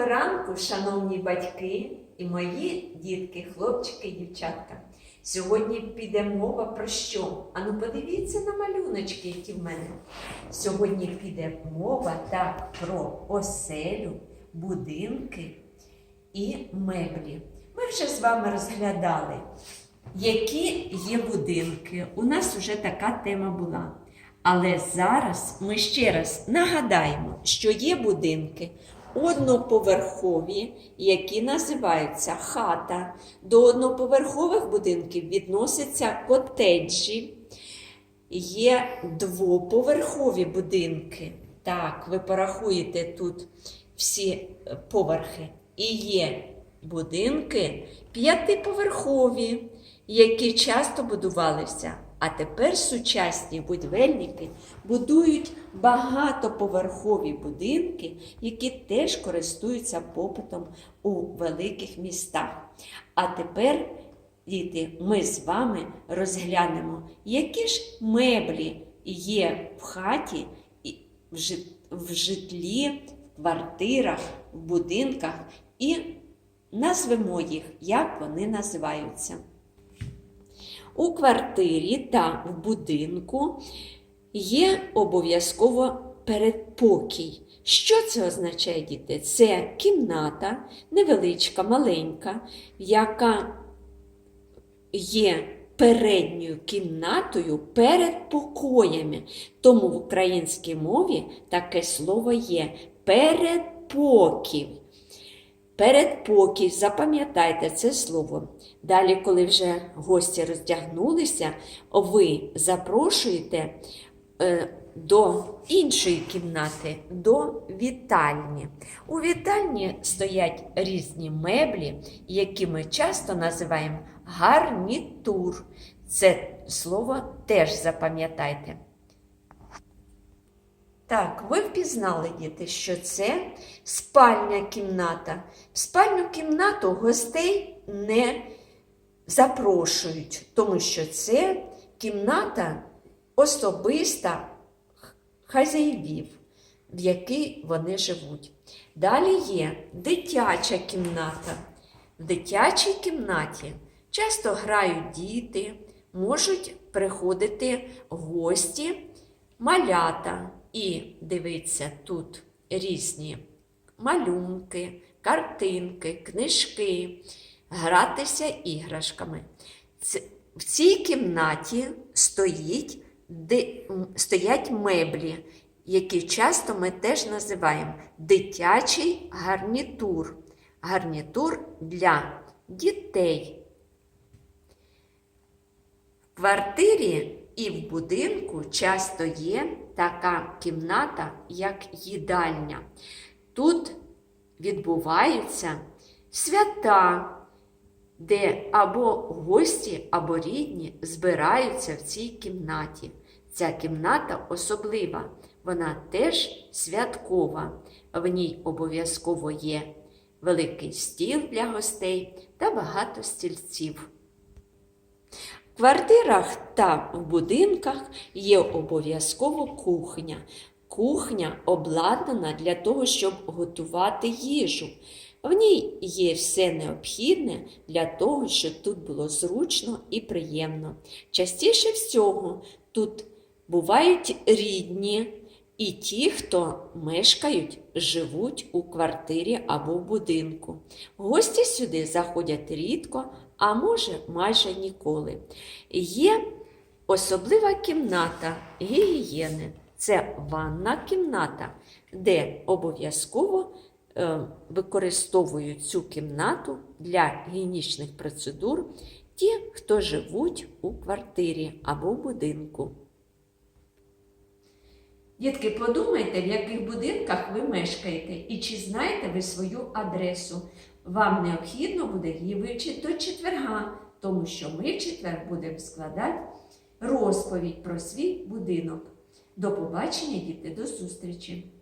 Доброго ранку, шановні батьки і мої дітки, хлопчики і дівчатка. Сьогодні піде мова про що? Ану, подивіться на малюночки, які в мене. Сьогодні піде мова так про оселю, будинки і меблі. Ми вже з вами розглядали, які є будинки. У нас вже така тема була. Але зараз ми ще раз нагадаємо, що є будинки одноповерхові, які називаються хата. До одноповерхових будинків відносяться котеджі. Є двоповерхові будинки. Так, ви порахуєте тут всі е, поверхи. І є будинки п'ятиповерхові, які часто будувалися. А тепер сучасні будівельники будують багатоповерхові будинки, які теж користуються попитом у великих містах. А тепер, діти, ми з вами розглянемо, які ж меблі є в хаті, в житлі, в квартирах, в будинках і назвемо їх, як вони називаються. У квартирі та в будинку є обов'язково передпокій. Що це означає, діти? Це кімната невеличка, маленька, яка є передньою кімнатою перед покоями. Тому в українській мові таке слово є передпокій. Передпокій, запам'ятайте це слово. Далі, коли вже гості роздягнулися, ви запрошуєте е, до іншої кімнати, до вітальні. У вітальні стоять різні меблі, які ми часто називаємо гарнітур. Це слово теж запам'ятайте. Так, ви впізнали, діти, що це спальня кімната. В спальню кімнату гостей не запрошують, тому що це кімната особиста хазяївів, в якій вони живуть. Далі є дитяча кімната. В дитячій кімнаті часто грають діти, можуть приходити гості, малята. І дивіться, тут різні малюнки, картинки, книжки, гратися іграшками. В цій кімнаті стоїть, м, стоять меблі, які часто ми теж називаємо дитячий гарнітур. Гарнітур для дітей. В квартирі і в будинку часто є така кімната, як їдальня. Тут відбуваються свята, де або гості, або рідні збираються в цій кімнаті. Ця кімната особлива, вона теж святкова. В ній обов'язково є великий стіл для гостей та багато стільців. Квартирах та в будинках є обов'язково кухня. Кухня обладнана для того, щоб готувати їжу. В ній є все необхідне для того, щоб тут було зручно і приємно. Частіше всього тут бувають рідні і ті, хто мешкають, живуть у квартирі або будинку. Гості сюди заходять рідко, а може майже ніколи. Є особлива кімната гігієни. Це ванна кімната, де обов'язково е, використовують цю кімнату для гігієнічних процедур ті, хто живуть у квартирі або будинку. Дітки, подумайте, в яких будинках ви мешкаєте і чи знаєте ви свою адресу. Вам необхідно буде її вивчити до четверга, тому що ми в четвер будемо складати розповідь про свій будинок. До побачення, діти, до зустрічі!